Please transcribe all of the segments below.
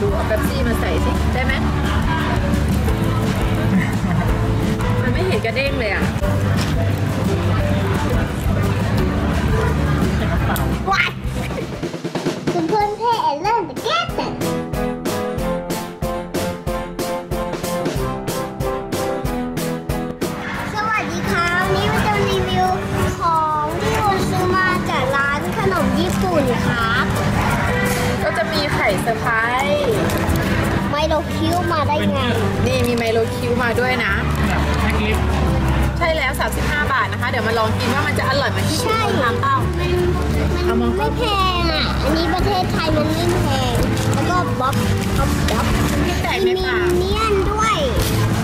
ดูเอาแป๊บซี่มาใส่สิได้ไหมมันไม่เห็นกระเด้งเลยอะ จะมีไข่เซอร์ไพรส์ไมโลคิวมาได้ไง นี่มีไมโลคิวมาด้วยนะ แพ็คลิฟต์ใช่แล้ว 35 บาทนะคะ เดี๋ยวมาลองกินว่ามันจะอร่อยเหมือนที่ใช่คุณทำเปล่าเอามัมานไม่แพงอะ อันนี้ประเทศไทยมันไม่แพง แล้วก็บ๊อบบ๊อบบ๊อบที่แตกในมีปากเนียนด้วย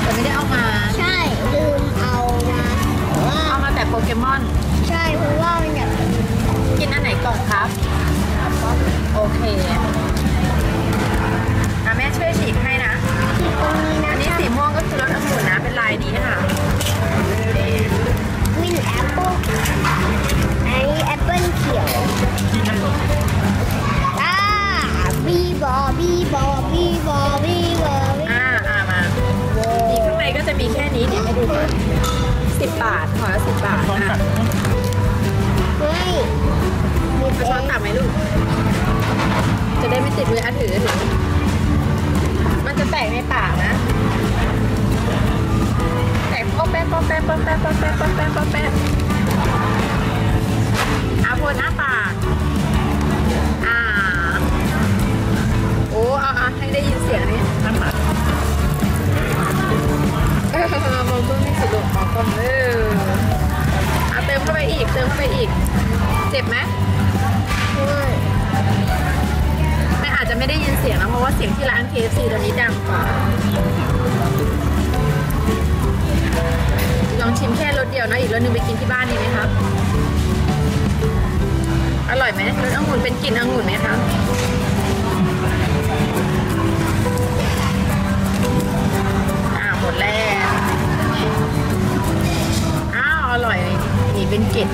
แต่ไม่ได้เอามา ใช่ ลืมเอามาแต่ว่าเอามาแต่โปเกมอน ใช่ เพราะว่ามันแบบกินอันไหนก่อนครับ โอเคอะ แม่ช่วยฉีกให้นะที่ตรงนี้อันะนนี้คะสีม่วงก็คือรสองุ่นนะ เป็นลายนี้ค่ะวินแอปเปิลอันนี้แอปเปิลเขียวที่มันอ่าบีบอบีบอบีบอบีบอบีอ่าอ่ามานี่ข้างในก็จะมีแค่นี้เดี๋ยวให้ดูก่อนสิบบาทขอละสิบบาทช้อนตัอะดไม่มีเอาช้อนตักไหมลูกจะได้ไม่ติดมืออะถือถือ เออเอาเติมเข้าไปอีก เติมเข้าไปอีก เจ็บไหมไม่อาจจะไม่ได้ยินเสียงนะเพราะว่าเสียงที่ร้าน KFC ตอนนี้ดังกว่าลองชิมแค่รสเดียวนะอีกรสหนึงไปกินที่บ้านดีไหมครับ อร่อยไหมรสองุ่นเป็นกลิ่นองุ่นไหมคะอ่าหมดแล้ว ร่อยนี่เป็นเกล็ด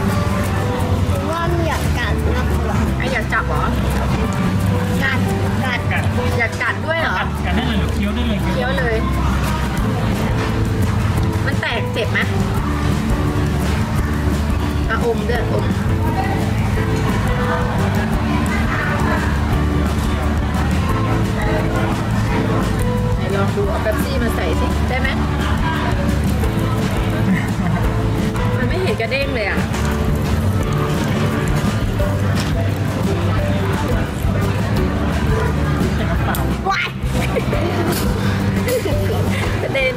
กระเด็น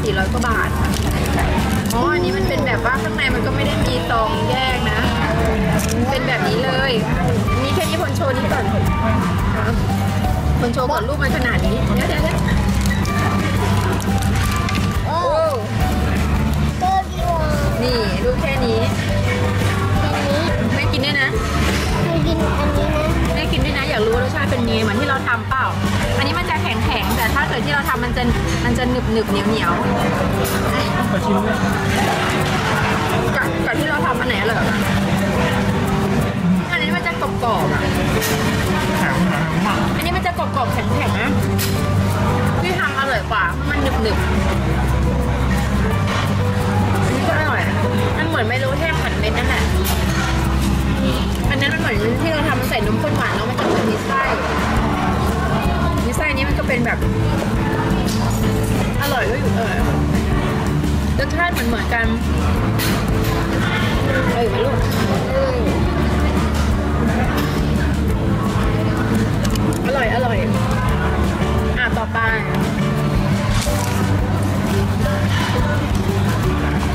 400กว่าบาทอ๋ออันนี้มันเป็นแบบว่าข้างในมันก็ไม่ได้มีซองแยกนะ เป็นแบบนี้เลย มีแค่นี้พลโชว์นี้ก่อนพลโชว์ก่อนรูปมันขนาดนี้เดี๋ยวเดี๋ยวเดี๋ยวโอ้โอ้เบอร์ดีวานี่รูปแค่นี้อันนี้แม่กินด้วยนะเคยกินอันนี้นะแม่กินด้วยนะอยากรู้ว่ารสชาติเป็นไงเหมือนที่เราทำเปล่า อันนี้มันจะ แข็งแข็งๆแต่ถ้าเกิดที่เราทำมันจะมันจะหนึบหนึบๆเหนียวเหนียวขอชิมด้วยๆกับกับที่เราทำอันไหนอร่อยกว่ากันอันนี้มันจะกรอบๆอะหางหางมากอันนี้มันจะกรอบๆแข็งๆนะที่ทำอร่อยกว่าเพราะมันหนึบหนึบ รสชาติเหมือนเหมือนกันเออไหมลูกอร่อย อร่อย อะ ต่อไป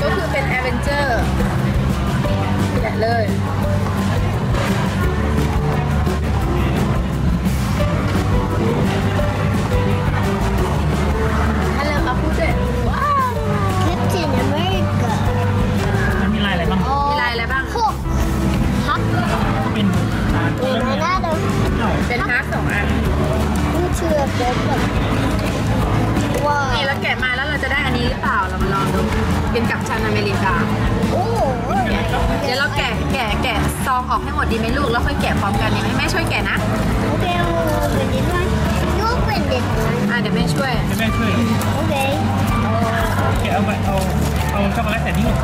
ก็คือเป็นแอเวนเจอร์แกะเลย เดินแบบว้าวนี่แล้วแกะมาแล้วเราจะได้อันนี้หรือเปล่าเรามาลองดูเป็นกับชันอเมริกาโอ้โหเดี๋ยวเราแกะแกะแกะซองออกให้หมดดีไหมลูกแล้วค่อยแกะพร้อมกันดีไหมแม่ช่วยแกะนะโอเคเอาเป็นดินไหมลูกเป็นดินไหมอะเดี๋ยวแม่ช่วยจะแม่ช่วยโอเคแกะเอาไปเอาเอาช็อกโกแลตแต่นี่หมด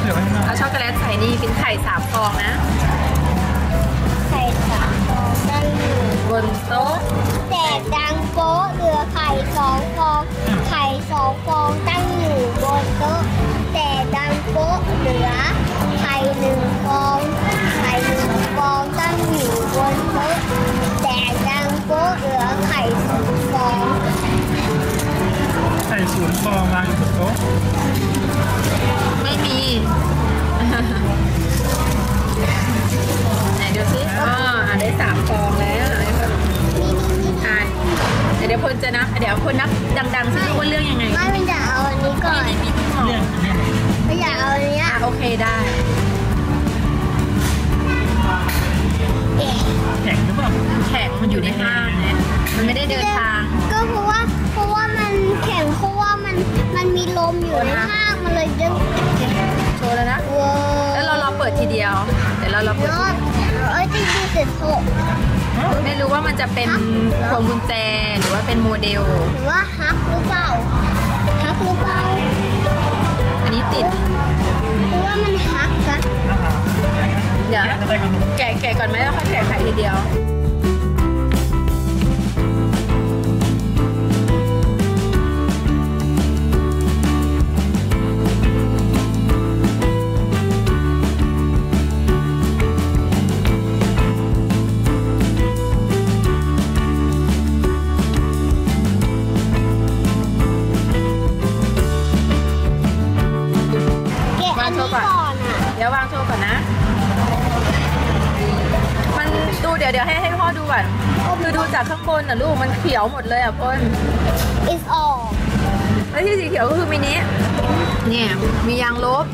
เหลือไว้ข้างนอกเอาช็อกโกแลตใส่นี่เป็นไข่สามฟองนะ อยู่บนโต๊ะแตกดังโป๊ะเหลือไข่สองฟองไข่สองฟองตั้งอยู่บนโต๊ะ ว่ามันจะเป็นพวงกุญแจหรือว่าเป็นโมเดล หรือว่าฮักหรือเปล่าฮักหรือเปล่าอันนี้ติดหรือว่ามันฮักนะนะคะเดี๋ยวจะได้ขนมแกะแกะก่อนไหมแล้วค่อยแกะไข่ทีเดียว ห้พ่อดูก่อนคือดูจากข้างบนน่ะลูกมันเขียวหมดเลยอะพ่น is all แล้วที่สีเขียวก็คือมินิเนี่ยมียางลบ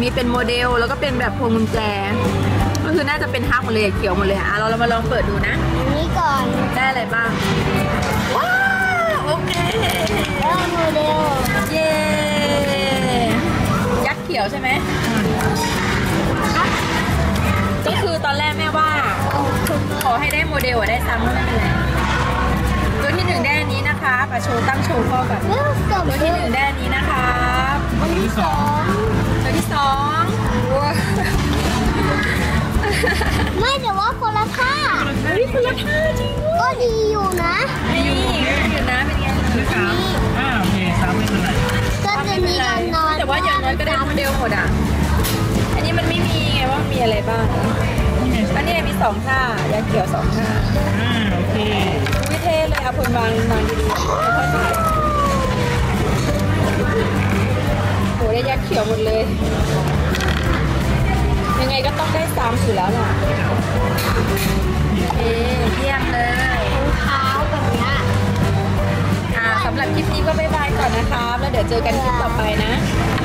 มีเป็นโมเดลแล้วก็เป็นแบบพวงกุญแจ ก็คือน่าจะเป็นฮักหมดเลยเขียวหมดเลยอะเราเรามาลองเปิดดูนะ อันนี้ก่อนได้อะไรบ้าง ว้าวโอเค แล้วโมเดล เย้ยักษ์เขียวใช่ไหมก็ ให้ได้โมเดลอะได้ซ้ำก็ไม่เป็นไรตัวที่หนึ่งได้อันนี้นะคะปะโชว์ตั้งโชว์พ่อก่อนเรื่องสมตัวที่หนึ่งได้อันนี้นะครับอันที่สองตัวที่สองว้าวไม่แต่ว่าคนละท่าเฮ้ยคนละท่าจริงก็ดีอยู่นะนี่อยู่นะเป็นไงที่สามอ่าโอเคสามไม่เป็นไรก็จะมีนอนนอนแต่ว่าอย่างน้อยก็ได้โมเดลหมดอะอันนี้มันไม่มีไงว่ามีอะไรบ้างนี่ ไงอันนี้มีสองท่ายาเขียวสองท่าอ่าโอเควิเท่เลยเอาพลวางวางดีๆแล้วค่อยถ่ายโหได้ยาเขียวหมดเลย ยังไงก็ต้องได้ซ้ำอยู่แล้วล่ะเอ๊เยี่ยมเลยรองเท้าแบบเนี้ยอ่าสำหรับคลิปนี้ก็บ๊ายบายก่อนนะครับแล้วเดี๋ยวเจอกันคลิปต่อไปนะ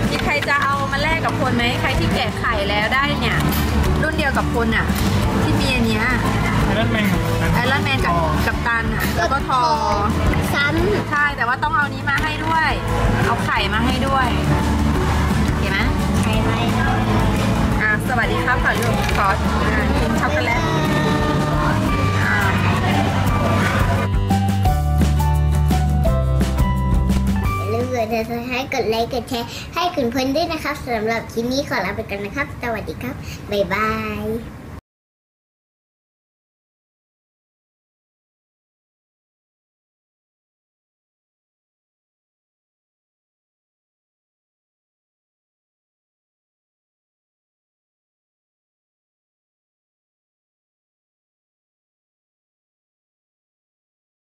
มีใครจะเอามาแลกกับคนไหมใครที่แกะไข่แล้วได้เนี่ย รุ่นเดียวกับคนอะ ที่มีอันเนี้ยไอรอนแมนกับไอรอนแมนกับกับตันอะแล้วก็ทอซ้ใช่แต่ว่าต้องเอานี้มาให้ด้วย เอาไข่มาให้ด้วยเห็นไหมำใครไหมอ่าสวัสดีครับขอลูกขออ่ากินช็อกโกแลต ติดตามให้กดไลค์กดแชร์ให้คุณเพื่อนด้วยนะครับสำหรับคลิปนี้ขอลาไปก่อนนะครับ สวัสดีครับ บ๊ายบาย